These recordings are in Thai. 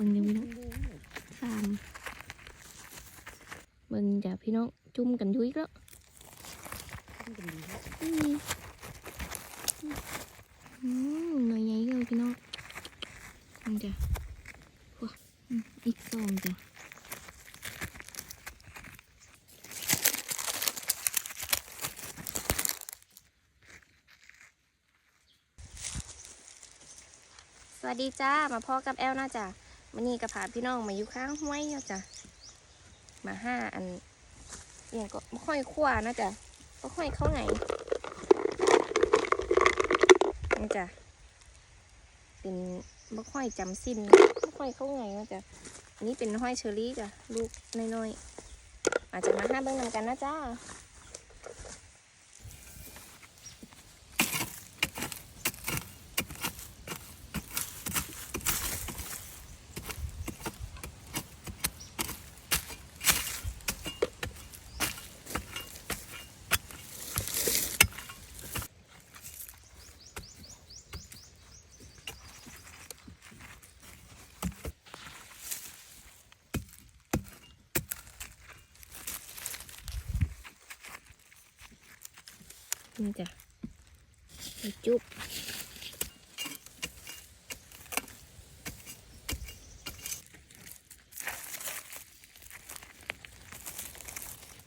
มึงยังพี่น้องสามมึงจะพี่น้องจุ่มกันยุ้ยแล้วอืมอืมหน่อยใหญ่เลยพี่น้องมึงจะว้าอีกสองจ้ะสวัสดีจ้า มาพ่อกับแอลนะจ้ะ มันนี่กับพาพี่น้องมาอยู่ข้างห้วยเนาะจ้ะมาห้าอันเองก็ไม่ค่อยขั้วนะจ้ะไม่ค่อยเข้าไหนนี่จ้ะเป็นไม่ค่อยจำสิ้นไม่ค่อยเข้าไงนะจ้ะนนี้เป็นห้อยเชอรี่จ้ะลูกน้อยๆอาจจะมาห้าเบิ้งนำกันนะจ้า นี่จ้ะไปจุ๊บ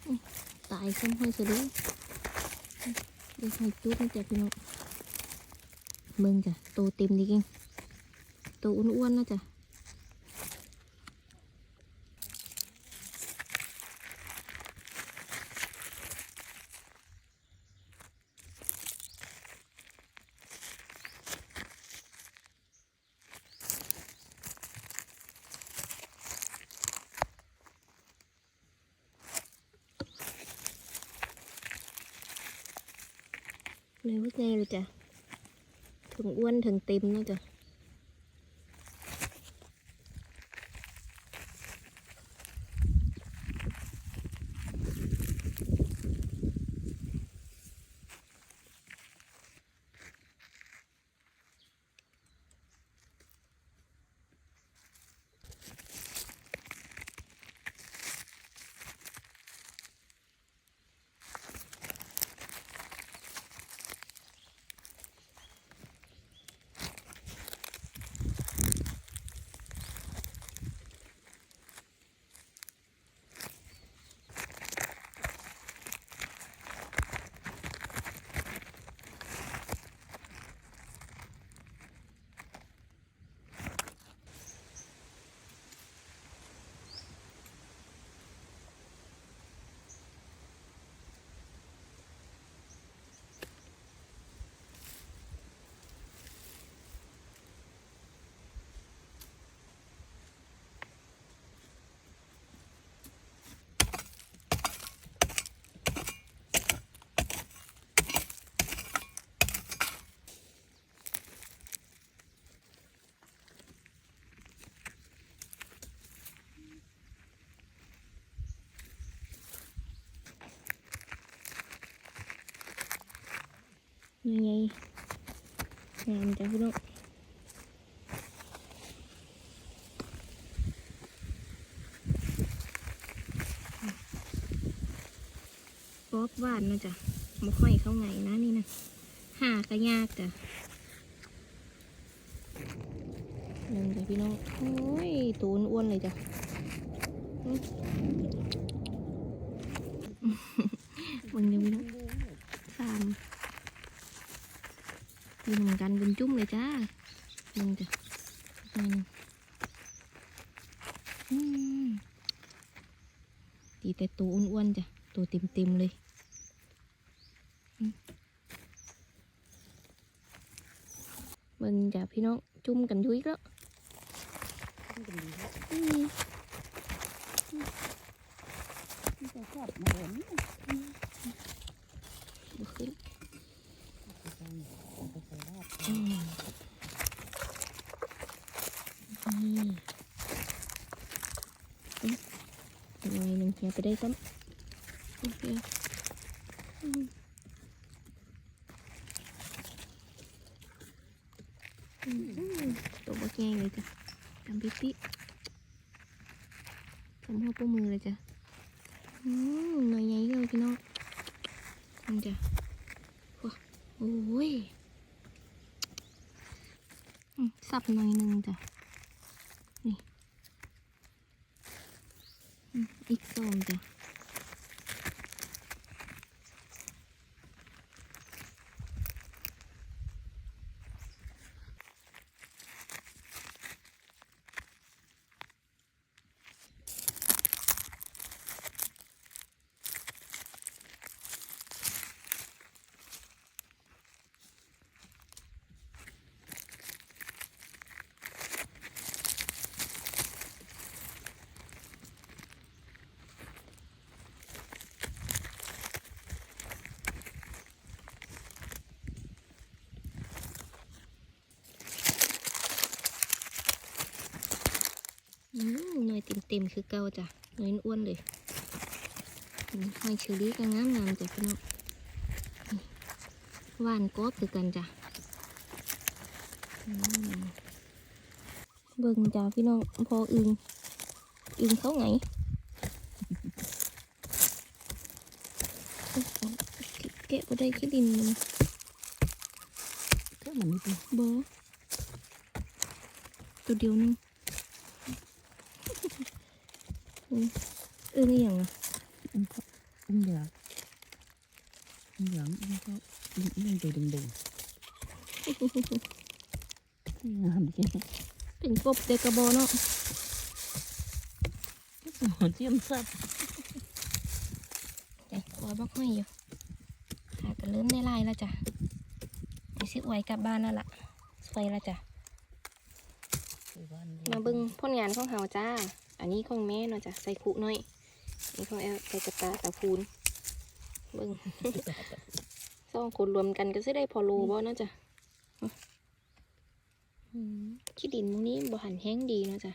อุ๊ยตายซ้ำห้อยเสยด้วยเดี๋ยวห้อยจุ๊บนี่จ้ะพี่น้องเบิ่งจ้ะโตเต็มดีเก่งโตอ้วนๆนะจ้ะ เลยว่าไงเลยจ้ะถึงอ้วนถึงเต็มนะจ้ะ นี่ไงามจ้ะพี่น้องป๊อบวานนะจ๊ะมาค่อยเข้าไงนะนี่นะหาก็ยากจ้ะนึ่งจ้ะพี่น้องโอ้ยตูนอ้วนเลยจ้ะอื้อมึงยังพี่น้องสาม มีเหมือนกันเป็นจุ้มเลยจ้ามึงจ้ะอืมอืมตีแต่ตัวอ้วนๆจ้ะ ตัวเต็มๆเลยอืมมึงจ้ะพี่น้องจุ่มกันยุ้ยแล้วอืมบ่ขึ้นอืม นี่อืมหน่อยหนึ่งอย่าไปได้ซ้ำโอเคตัวบกแกงเลยจ้ะทำปิ๊ปิ๊มหัวปูมือเลยจ้ะอืมหน่อยใหญ่เลยพี่น้องนี่จ้ะว้าโอ้ยสับหน่อยหนึงจ้ะ อืมอีก หน่อยเต็มๆคือเก่าจ้ะหน่อยอ้วนเลยอืมหอยเชอรี่ก็งามงามๆจ้ะพี่น้องนี่หวานกรอบคือกันจ้ะอืมเบิ่งจ้ะพี่น้องพออึงอึงเขาไงโอ้โหแกะบ่ได้ขี้ดินมันก็มันนี่เป็นบอตัวเดียวนึง อืมเออนี่อย่างอะอุ้มเขาอุ้มเหลืองอุ้มเหลืองอุ้มเขาอุ้มอุ้มตัวแดงๆงามจริงเป็นกบเด็กกระบอเนาะสมอนเจียมซับแต่คอยบักห้อยอยู่หาก็เริ่มได้ลายแล้วจ้ะไอซิไว้กลับบ้านแล้วล่ะสวยแล้วจ้ะมาเบิ่งผลงานของเฮาจ้า อันนี้ของแม่เนาะจ้ะใส่คุหน่อยอันนี่ของแอลใส่กระตาตะพูนเบิ่งสองคนรวมกันก็สิได้พอโลบ่เนาะจ้ะอืมขี้ดินหมูนี้บ่หันแห้งดีเนาะจ้ะ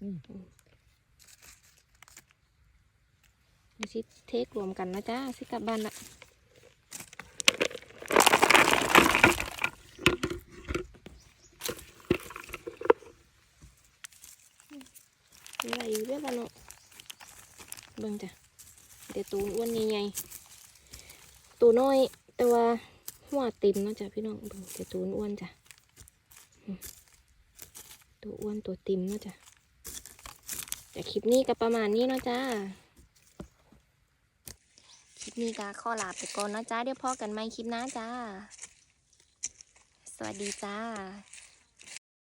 อืมเดี๋ยวสิเทครวมกันนะจ้าสิกลับบ้านละ ไรอยู่เรื่อยบ้านเนาะเบิ่งจ้ะเดี๋ยวตูนอ้วนใหญ่ๆตัวน้อย แต่ว่าหัวเต็มเนาะจ้ะพี่น้องเบิ่งเดี๋ยวตูนอ้วนจ้ะตัวอ้วนตัวเต็มเนาะจ้ะแต่คลิปนี้ก็ประมาณนี้เนาะจ้าคลิปนี้ก็ขอลาไปก่อนเนาะจ้าเดี๋ยวพอกันใหม่คลิปหน้าจ้า สวัสดีจ้า